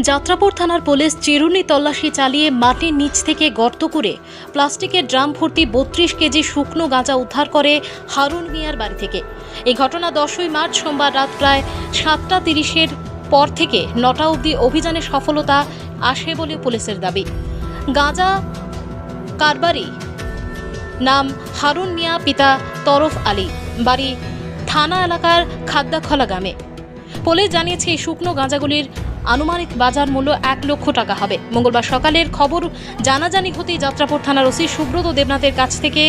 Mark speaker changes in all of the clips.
Speaker 1: যাত্রাপুর থানার পুলিশ চিরুনি তল্লাশি চালিয়ে মাটির নিচ থেকে গর্ত করে প্লাস্টিকের ড্রাম ভর্তি বত্রিশ কেজি শুকনো গাঁজা উদ্ধার করে হারুন মিয়ার বাড়ি থেকে। এই ঘটনা দশই মার্চ সোমবার রাত প্রায় সাতটা তিরিশের পর থেকে নটা অবধি অভিযানে সফলতা আসে বলে পুলিশের দাবি। গাঁজা কারবারি নাম হারুন মিয়া, পিতা তরফ আলী, বাড়ি থানা এলাকার খাদ্দাখলা গ্রামে। পুলিশ জানিয়েছে, এই শুকনো গাঁজাগুলির আনুমানিক বাজার মূল্য এক লক্ষ টাকা হবে। মঙ্গলবার সকালের খবর জানাজানি হতেই যাত্রাপুর থানার ওসি সুব্রত দেবনাথের কাছ থেকে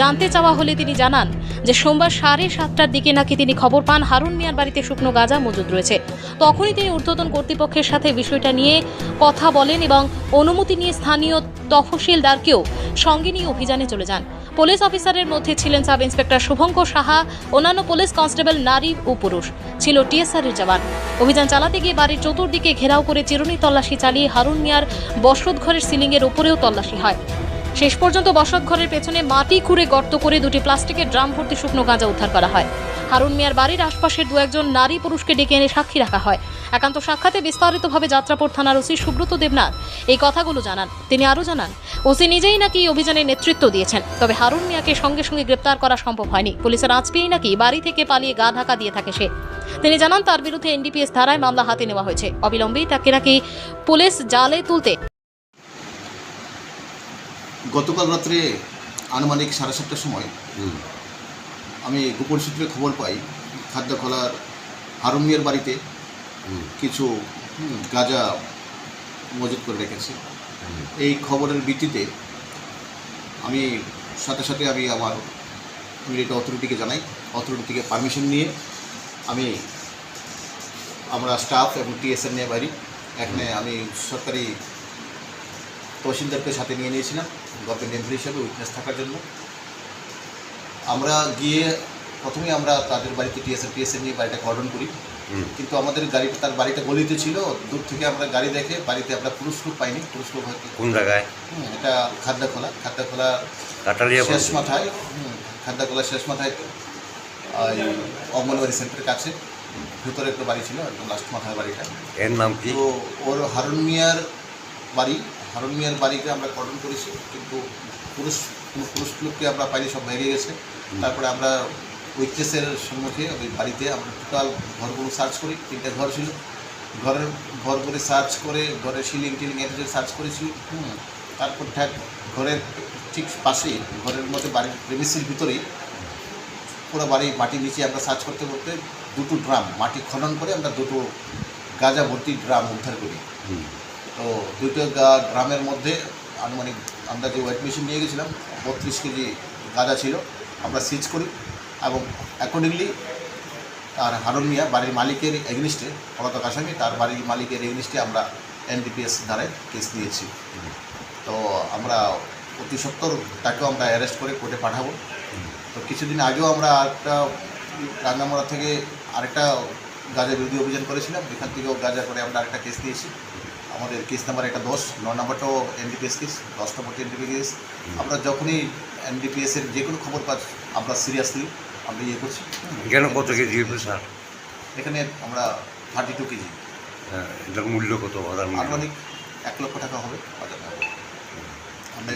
Speaker 1: জানতে চাওয়া হলে তিনি জানান যে, সোমবার সাড়ে সাতটার দিকে নাকি তিনি খবর পান হারুন মিয়ার বাড়িতে শুকনো গাঁজা মজুদ রয়েছে। তখনই তিনি ঊর্ধ্বতন কর্তৃপক্ষের সাথে বিষয়টা নিয়ে কথা বলেন এবং অনুমতি নিয়ে স্থানীয় তহসিলদারকেও সঙ্গে নিয়ে অভিযানে চলে যান। পুলিশ অফিসারের মধ্যে ছিলেন সাব ইন্সপেক্টর শুভঙ্কর সাহা, অন্যান্য পুলিশ কনস্টেবল নারী ও পুরুষ। ছিল টিএসআরের জওয়ান। অভিযান চালাতে গিয়ে বাড়ির চতুর্দিকে ঘেরাও করে চিরুনি তল্লাশি চালিয়ে হারুন মিয়ার বসত ঘরের সিলিংয়ের উপরেও তল্লাশি হয়। শেষ পর্যন্ত বসত ঘরের পেছনে মাটি খুঁড়ে গর্ত করে দুটি প্লাস্টিকের ড্রাম ভর্তি শুকনো গাঁজা উদ্ধার করা হয়। হারুন মিয়ার বাড়ির আশপাশের দু একজন নারী পুরুষকে ডেকে এনে সাক্ষী রাখা হয়। একান্ত সাক্ষাতে বিস্তারিতভাবে যাত্রাপুর থানার ওসি সুব্রত দেবনাথ এই কথাগুলো জানান। তিনি আরও জানান, ওসি নিজেই নাকি এই অভিযানে নেতৃত্ব দিয়েছেন, তবে হারুন মিয়াকে সঙ্গে সঙ্গে গ্রেপ্তার করা সম্ভব হয়নি। পুলিশের আঁচ পেয়েই নাকি বাড়ি থেকে পালিয়ে গা ঢাকা দিয়ে থাকে সে। তিনি জানান, তার বিরুদ্ধে এনডিপিএস ধারায় মামলা হাতে নেওয়া হয়েছে। অবিলম্বেই তাকে নাকি পুলিশ জালে তুলতে
Speaker 2: গতকাল রাত্রে আনুমানিক সাড়ে সাতটার সময় আমি গোপন সূত্রে খবর পাই খাদ্যখলার হারুন মিয়ার বাড়িতে কিছু গাঁজা মজুত করে রেখেছে। এই খবরের ভিত্তিতে আমি সাথে সাথে আমি আমার মিলিটারি অথরিটিকে জানাই অথরিটি থেকে পারমিশন নিয়ে আমি আমরা স্টাফ এবং টিএসএন নিয়ে বাড়ি এখানে আমি সরকারি তহসিলদারকে সাথে নিয়ে নিয়েছিলাম গভর্নমেন্ট এমপ্লয়ি হিসাবে উইটনেস থাকার জন্য। আমরা গিয়ে প্রথমেই আমরা তাদের বাড়িতে টিএসএন টিএসএন নিয়ে বাড়িটা কর্ডন করি। কিন্তু আমাদের গাড়িটা তার বাড়িটা গলিতে ছিল দূর থেকে আমরা গাড়ি দেখে বাড়িতে আমরা পুরুষ লোক পাইনি। পুরুষ লোক হয়তো
Speaker 3: কোন জায়গায়?
Speaker 2: হুম, এটা খাদ্যখোলা। খাদ্যখোলা
Speaker 3: কাটালিয়া
Speaker 2: শেষ মাথায় হুম, খাদ্যখোলা শেষ মাথায় ওই অঙ্গনবাড়ি সেন্টারের কাছে। ভিতরে একটা বাড়ি ছিল একদম লাস্ট মাথায় বাড়িটা।
Speaker 3: এর নাম কি?
Speaker 2: তো ওর হারুন মিয়ার বাড়ি হারুন মিয়ার বাড়িকে আমরা কর্ডন করেছি কিন্তু পুরুষ কোনো পুরুষ লোককে আমরা পাইনি সব বেরিয়ে গেছে। তারপরে আমরা উইটনেসের সম্মুখে ওই বাড়িতে আমরা টোটাল ঘরগুলো সার্চ করি তিনটে ঘর ছিল। ঘরের ঘরগুলি সার্চ করে ঘরের সিলিং টিলিং এটা সার্চ করেছি হুম। তারপর ঠ্যাক ঘরের ঠিক পাশেই ঘরের মধ্যে বাড়ির প্রেমিসির ভিতরেই পুরো বাড়ি মাটির নিচে আমরা সার্চ করতে করতে দুটো ড্রাম মাটি খনন করে আমরা দুটো গাঁজা ভর্তি ড্রাম উদ্ধার করি। তো দুটো গা- ড্রামের মধ্যে আনুমানিক আমরা যে ওয়েট মেশিন নিয়ে গেছিলাম। বত্রিশ কেজি গাঁজা ছিল। আমরা সিজ করি এবং অ্যাকর্ডিংলি তার হারুন মিয়া, বাড়ির মালিকের এগনিস্টে পলাতক আসামি, তার বাড়ির মালিকের এগনিস্টে আমরা এনডিপিএস ধারায় কেস দিয়েছি তো আমরা অতি সত্তর তাকেও আমরা অ্যারেস্ট করে কোর্টে পাঠাবো। তো কিছুদিন আগেও আমরা একটা রাঙ্গামারা থেকে আরেকটা গাঁজা বিরোধী অভিযান করেছিলাম। এখান থেকেও গাঁজা করে আমরা আরেকটা কেস দিয়েছি আমাদের কেস নাম্বার একটা দশ ন নাম্বারটাও এনডিপিএস কেস দশ নম্বরটা এনডিপি কেস আমরা যখনই এনডিপিএসের যে কোনো খবর পাচ্ছি আমরা সিরিয়াসলি আমরা ইয়ে করছি।
Speaker 3: এখানে কত কেজি স্যার?
Speaker 2: এখানে আমরা থার্টি টু কেজি।
Speaker 3: হ্যাঁ, এটার মূল্য কত?
Speaker 2: আনুমানিক এক লক্ষ টাকা হবে বাজার আমরা